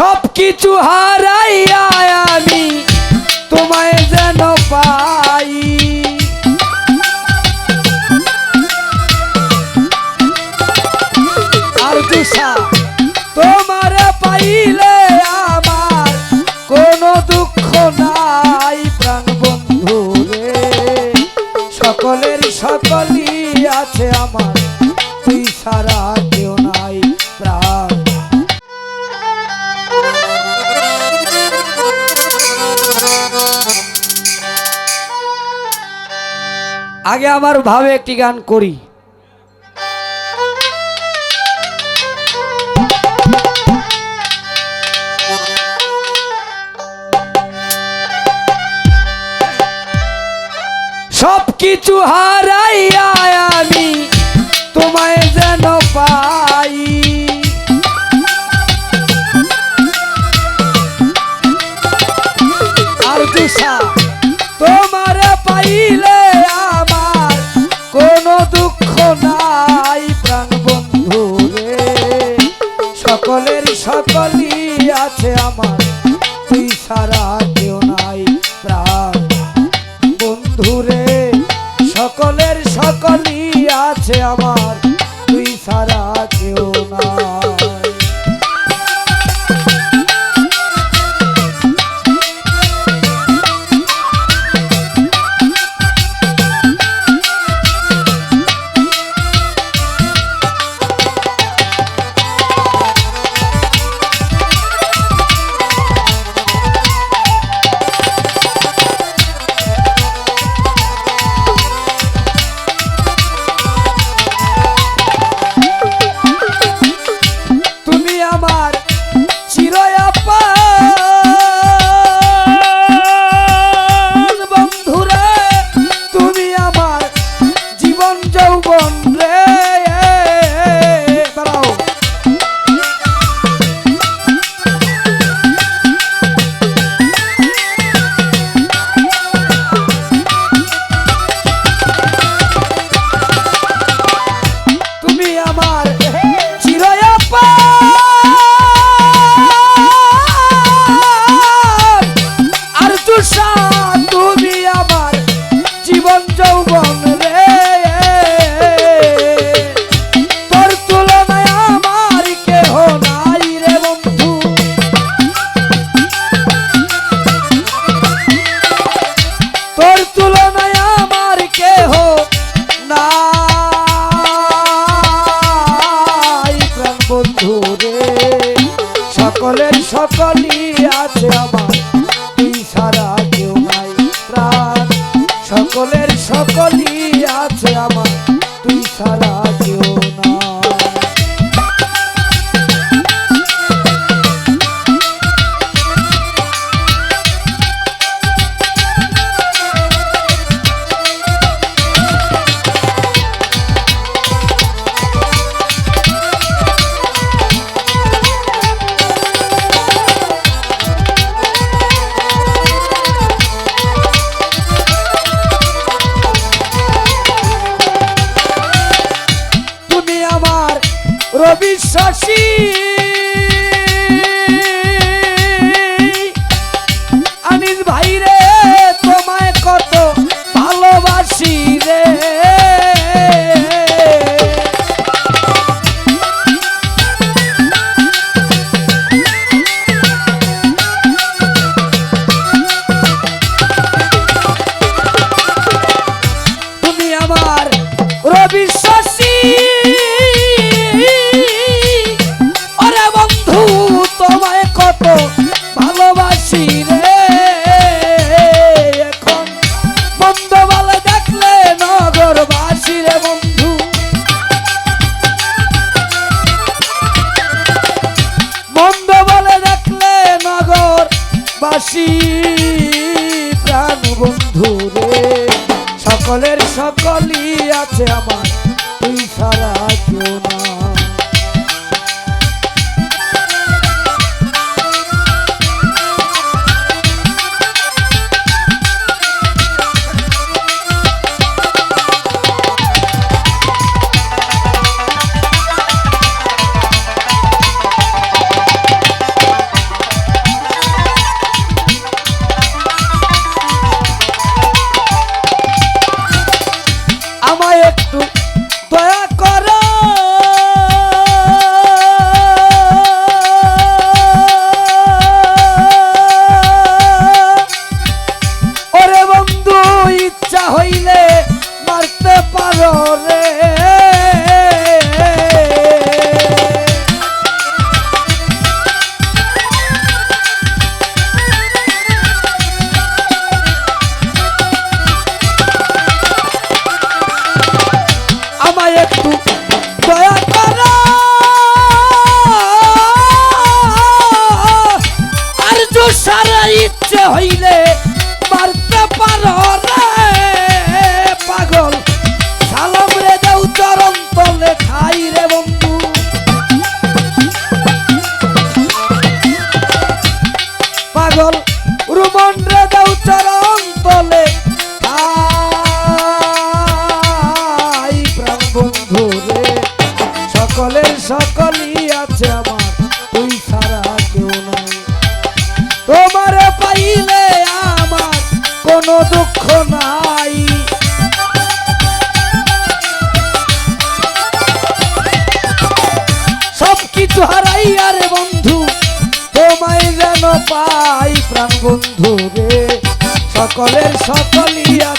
সব কিছু হারাইয়া আমি তোমায় যেন পাই। আর তুষা তোমার পাইলে আমার কোনো দুঃখ নাই প্রাণ বন্ধু রে। সকলের সকলই আছে আমার, তুই সারা আগে আমার ভাবে একটি গান করি। সব কিছু হারাইয়া আমি তোমায় আছে আমার তুই সারা যৌবন রে। তোর তুলনায় আমার কেহ নাই রে বন্ধু। শশী আনিস ভাই রে তোমায় কত ভালোবাসি রে। তুমি আমার রবি বন্ধু রে সকলের সকলই আছে আমার দয়া কোনো দুঃখ নাই। সব কিছু হারাই আরে বন্ধু, তোমায় যেন পাই প্রাণ বন্ধু রে। সকলের সকলিয়া